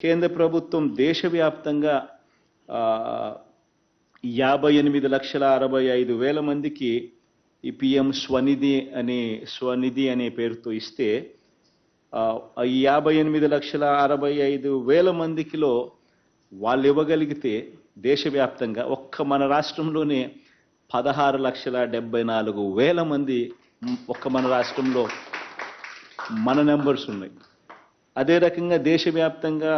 కేంద్ర ప్రభుత్వం దేశవ్యాప్తంగా యాభై ఎనిమిది లక్షల అరవై ఐదు వేల మందికి ఈ పిఎం స్వనిధి అనే స్వనిధి అనే పేరుతో ఇస్తే ఈ యాభై ఎనిమిది లక్షల అరవై ఐదు వేల మందికిలో వాళ్ళు ఇవ్వగలిగితే దేశవ్యాప్తంగా ఒక్క మన రాష్ట్రంలోనే పదహారు లక్షల డెబ్బై నాలుగు వేల మంది ఒక్క మన రాష్ట్రంలో మన నెంబర్స్ ఉన్నాయి. అదే రకంగా దేశవ్యాప్తంగా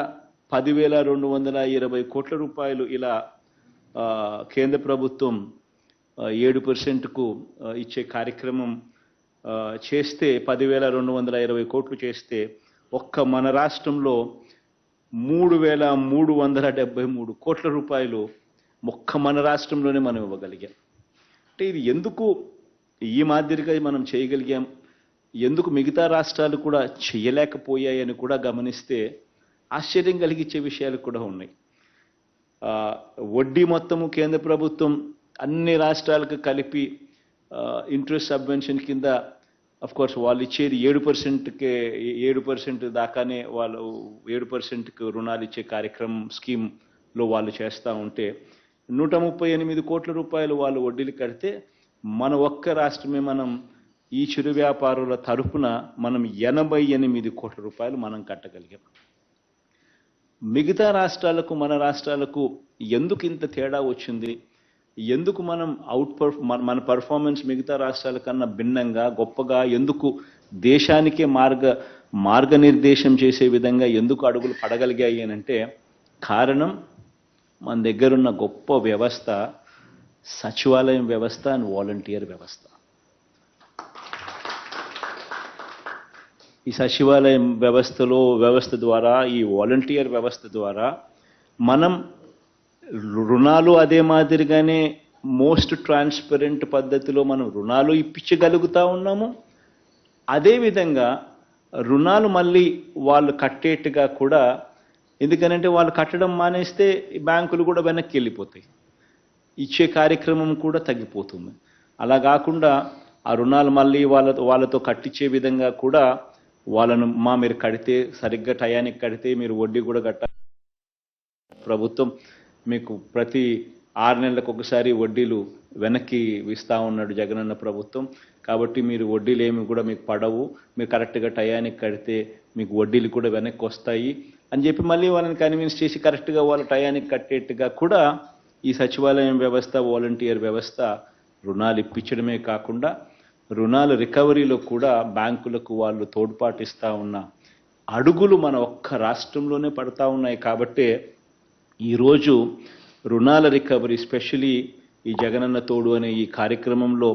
పదివేల రెండు వందల ఇరవై కోట్ల రూపాయలు ఇలా కేంద్ర ప్రభుత్వం ఏడు పర్సెంట్కు ఇచ్చే కార్యక్రమం చేస్తే పదివేల రెండు వందల ఇరవై కోట్లు చేస్తే ఒక్క మన రాష్ట్రంలో మూడు వేల మూడు వందల డెబ్బై మూడు కోట్ల రూపాయలు ఒక్క మన రాష్ట్రంలోనే మనం ఇవ్వగలిగాం. అంటే ఇది ఎందుకు ఈ మాదిరిగా మనం చేయగలిగాం? ఎందుకు మిగతా రాష్ట్రాలు కూడా చేయలేకపోయాయని కూడా గమనిస్తే ఆశ్చర్యం కలిగించే విషయాలు కూడా ఉన్నాయి. వడ్డీ మొత్తము కేంద్ర ప్రభుత్వం అన్ని రాష్ట్రాలకు కలిపి ఇంట్రెస్ట్ సబ్వెన్షన్ కింద అఫ్ కోర్స్ వాళ్ళు ఇచ్చేది ఏడు పర్సెంట్కే ఏడు పర్సెంట్ దాకానే వాళ్ళు ఏడు పర్సెంట్కి రుణాలు ఇచ్చే కార్యక్రమం స్కీమ్లో వాళ్ళు చేస్తూ ఉంటే నూట ముప్పై ఎనిమిది కోట్ల రూపాయలు వాళ్ళు వడ్డీలు కడితే మన ఒక్క రాష్ట్రమే మనం ఈ చిరు వ్యాపారుల తరపున మనం ఎనభై ఎనిమిది కోట్ల రూపాయలు మనం కట్టగలిగాం. మిగతా రాష్ట్రాలకు మన రాష్ట్రాలకు ఎందుకు ఇంత తేడా వచ్చింది? ఎందుకు మనం అవుట్ పర్ మన- మన పర్ఫార్మెన్స్ మిగతా రాష్ట్రాల కన్నా భిన్నంగా గొప్పగా ఎందుకు దేశానికే మార్గ మార్గనిర్దేశం చేసే విధంగా ఎందుకు అడుగులు పడగలిగాయి అని అంటే కారణం మన దగ్గరున్న గొప్ప వ్యవస్థ సచివాలయం వ్యవస్థ అండ్ వాలంటీర్ వ్యవస్థ. ఈ సచివాలయం వ్యవస్థలో వ్యవస్థ ద్వారా ఈ వాలంటీర్ వ్యవస్థ ద్వారా మనం రుణాలు అదే మాదిరిగానే మోస్ట్ ట్రాన్స్పరెంట్ పద్ధతిలో మనం రుణాలు ఇప్పించగలుగుతా ఉన్నాము. అదేవిధంగా రుణాలు మళ్ళీ వాళ్ళు కట్టేట్టుగా కూడా ఎందుకనంటే వాళ్ళు కట్టడం మానేస్తే బ్యాంకులు కూడా వెనక్కి వెళ్ళిపోతాయి. ఇచ్చే కార్యక్రమం కూడా తగ్గిపోతుంది. అలా కాకుండా ఆ రుణాలు మళ్ళీ వాళ్ళ వాళ్ళతో కట్టించే విధంగా కూడా వాళ్ళను మా మీరు కడితే సరిగ్గా టయానికి కడితే మీరు వడ్డీ కూడా కట్టాలి. ప్రభుత్వం మీకు ప్రతి ఆరు నెలలకు ఒకసారి వడ్డీలు వెనక్కి ఇస్తా ఉన్నాడు జగనన్న ప్రభుత్వం. కాబట్టి మీరు వడ్డీలు ఏమి కూడా మీకు పడవు. మీరు కరెక్ట్గా టయానికి కడితే మీకు వడ్డీలు కూడా వెనక్కి వస్తాయి. అని చెప్పి మళ్ళీ వాళ్ళని కన్విన్స్ చేసి కరెక్ట్గా వాళ్ళ టయానికి కట్టేట్టుగా కూడా ఈ సచివాలయం వ్యవస్థ వాలంటీర్ వ్యవస్థ రుణాలు ఇప్పించడమే కాకుండా రుణాల రికవరీలో కూడా బ్యాంకులకు వాళ్ళు తోడ్పాటిస్తూ ఉన్న అడుగులు మన ఒక్క రాష్ట్రంలోనే పడతా ఉన్నాయి కాబట్టే ఈరోజు రుణాల రికవరీ స్పెషలీ ఈ జగనన్న తోడు అనే ఈ కార్యక్రమంలో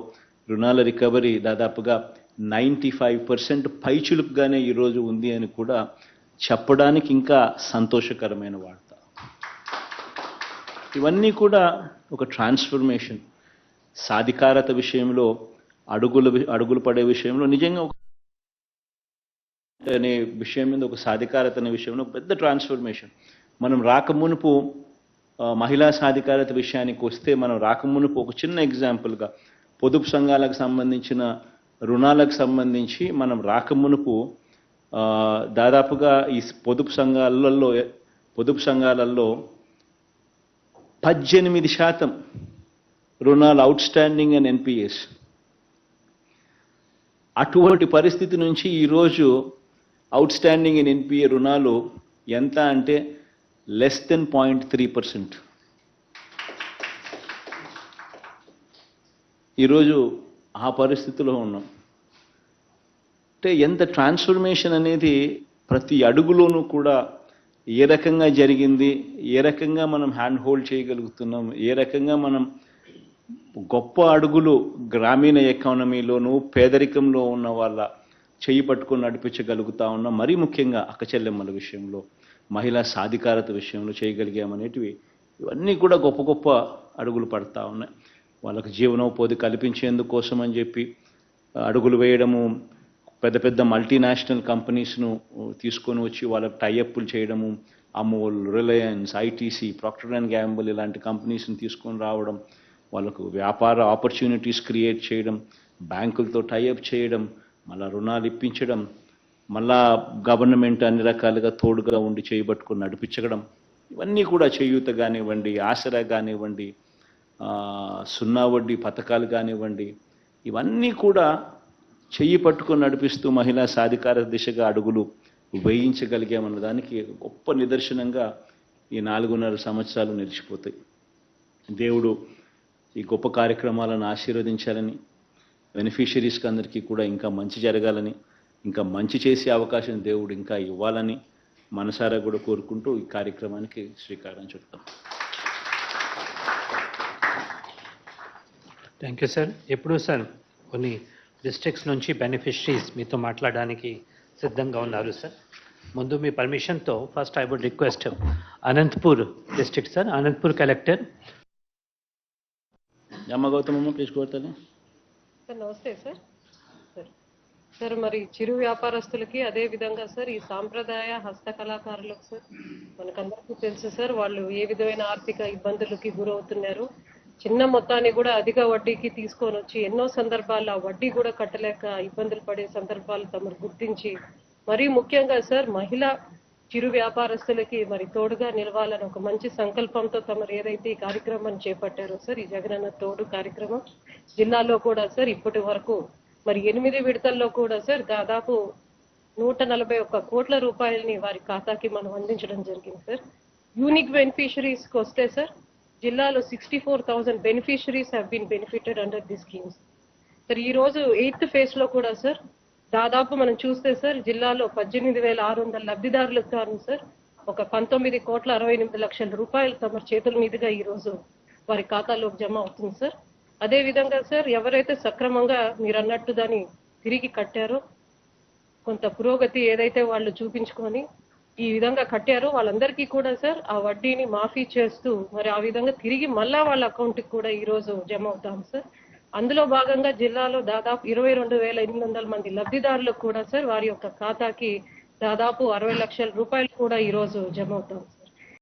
రుణాల రికవరీ దాదాపుగా నైంటీ ఫైవ్ పర్సెంట్ పైచులుకుగానే ఈరోజు ఉంది అని కూడా చెప్పడానికి ఇంకా సంతోషకరమైన వార్త. ఇవన్నీ కూడా ఒక ట్రాన్స్ఫర్మేషన్ సాధికారత విషయంలో అడుగులు అడుగులు పడే విషయంలో నిజంగా ఒక అనే విషయం మీద ఒక సాధికారత అనే విషయంలో ఒక పెద్ద ట్రాన్స్ఫర్మేషన్ మనం రాకమునుపు మహిళా సాధికారత విషయానికి వస్తే మనం రాకమునుపు ఒక చిన్న ఎగ్జాంపుల్గా పొదుపు సంఘాలకు సంబంధించిన రుణాలకు సంబంధించి మనం రాకమునుపు దాదాపుగా ఈ పొదుపు సంఘాలలో పొదుపు సంఘాలలో పద్దెనిమిది శాతం రుణాలు అవుట్ స్టాండింగ్ అండ్ ఎన్పిఎస్ అటువంటి పరిస్థితి నుంచి ఈరోజు అవుట్ స్టాండింగ్ ఇన్ ఎన్పిఏ రుణాలు ఎంత అంటే less than point three percent ఈరోజు ఆ పరిస్థితిలో ఉన్నాం. అంటే ఎంత ట్రాన్స్ఫర్మేషన్ అనేది ప్రతి అడుగులోనూ కూడా ఏ రకంగా జరిగింది ఏ రకంగా మనం హ్యాండ్ హోల్డ్ చేయగలుగుతున్నాం ఏ రకంగా మనం గొప్ప అడుగులు గ్రామీణ ఎకానమీలోనూ పేదరికంలో ఉన్న వాళ్ళ చేయి పట్టుకొని నడిపించగలుగుతా ఉన్న మరీ ముఖ్యంగా అక్కచెల్లెమ్మల విషయంలో మహిళా సాధికారత విషయంలో చేయగలిగామనేటివి ఇవన్నీ కూడా గొప్ప గొప్ప అడుగులు పడతా ఉన్నాయి. వాళ్ళకి జీవనోపాధి కల్పించేందుకోసం అని చెప్పి అడుగులు వేయడము పెద్ద పెద్ద మల్టీనేషనల్ కంపెనీస్ను తీసుకొని వచ్చి వాళ్ళకి టైఅప్లు చేయడము Amul Reliance ITC Procter and Gamble ఇలాంటి కంపెనీస్ని తీసుకొని రావడం వాళ్ళకు వ్యాపార ఆపర్చునిటీస్ క్రియేట్ చేయడం బ్యాంకులతో టైఅప్ చేయడం మళ్ళా రుణాలు ఇప్పించడం మళ్ళా గవర్నమెంట్ అన్ని రకాలుగా తోడుగా ఉండి చేయబట్టుకుని నడిపించడం ఇవన్నీ కూడా చేయూత కానివ్వండి ఆసరా కానివ్వండి సున్నా వడ్డీ పథకాలు కానివ్వండి ఇవన్నీ కూడా చెయ్యి పట్టుకొని నడిపిస్తూ మహిళా సాధికార దిశగా అడుగులు వేయించగలిగామన్న దానికి గొప్ప నిదర్శనంగా ఈ నాలుగున్నర సంవత్సరాలు నిలిచిపోతాయి. దేవుడు ఈ గొప్ప కార్యక్రమాలను ఆశీర్వదించాలని బెనిఫిషరీస్కి అందరికీ కూడా ఇంకా మంచి జరగాలని ఇంకా మంచి చేసే అవకాశం దేవుడు ఇంకా ఇవ్వాలని మనసారా కూడా కోరుకుంటూ ఈ కార్యక్రమానికి శ్రీకారం చుట్టాం థ్యాంక్ యూ సార్ ఎప్పుడు సార్ కొన్ని డిస్ట్రిక్ట్స్ నుంచి బెనిఫిషరీస్ మీతో మాట్లాడడానికి సిద్ధంగా ఉన్నారు సార్ ముందు మీ పర్మిషన్తో first I would request Anantapur district sir Anantapur collector అమ్మ గౌతమమ్మ ప్లీజ్ కోరుతాను సార్ నమస్తే సార్. సార్ సార్ మరి చిరు వ్యాపారస్తులకి అదే విధంగా సార్ ఈ సాంప్రదాయ హస్తకళాకారులకు సార్ మనకందరికీ తెలుసు సార్ వాళ్ళు ఏ విధమైన ఆర్థిక ఇబ్బందులకి గురవుతున్నారు. చిన్న మొత్తాన్ని కూడా అధిక వడ్డీకి తీసుకొని వచ్చి ఎన్నో సందర్భాల్లో ఆ వడ్డీ కూడా కట్టలేక ఇబ్బందులు పడే సందర్భాలు తమరు గుర్తించి మరీ ముఖ్యంగా సార్ మహిళా చిరు వ్యాపారస్తులకి మరి తోడుగా నిలవాలని ఒక మంచి సంకల్పంతో తమరు ఏదైతే ఈ కార్యక్రమాన్ని చేపట్టారో సార్ ఈ జగనన్న తోడు కార్యక్రమం జిల్లాలో కూడా సార్ ఇప్పటి వరకు మరి ఎనిమిది విడతల్లో కూడా సార్ దాదాపు నూట నలభై ఒక్క కోట్ల రూపాయలని వారి ఖాతాకి మనం అందించడం జరిగింది సార్. యూనిక్ బెనిఫిషరీస్కి వస్తే సార్ జిల్లాలో sixty four thousand beneficiaries have been benefited under the schemes sir ఈ రోజు ఎయిత్ ఫేజ్లో కూడా సార్ దాదాపు మనం చూస్తే సార్ జిల్లాలో పద్దెనిమిది వేల ఆరు వందల లబ్ధిదారులకు గాను సార్. ఒక పంతొమ్మిది కోట్ల అరవై ఎనిమిది లక్షల రూపాయలు తమ చేతుల మీదుగా ఈ రోజు వారి ఖాతాలోకి జమ అవుతుంది సార్. అదే విధంగా సార్ ఎవరైతే సక్రమంగా మీరు అన్నట్టు దాన్ని తిరిగి కట్టారో కొంత పురోగతి ఏదైతే వాళ్ళు చూపించుకొని ఈ విధంగా కట్టారో వాళ్ళందరికీ కూడా సార్ ఆ వడ్డీని మాఫీ చేస్తూ మరి ఆ విధంగా తిరిగి మళ్ళా వాళ్ళ అకౌంట్కి కూడా ఈ రోజు జమ అవుతాం సార్. అందులో భాగంగా జిల్లాలో దాదాపు ఇరవై రెండు వేల ఎనిమిది వందల మంది లబ్ధిదారులకు కూడా సార్ వారి యొక్క ఖాతాకి దాదాపు అరవై లక్షల రూపాయలు కూడా ఈ రోజు జమ అవుతాం.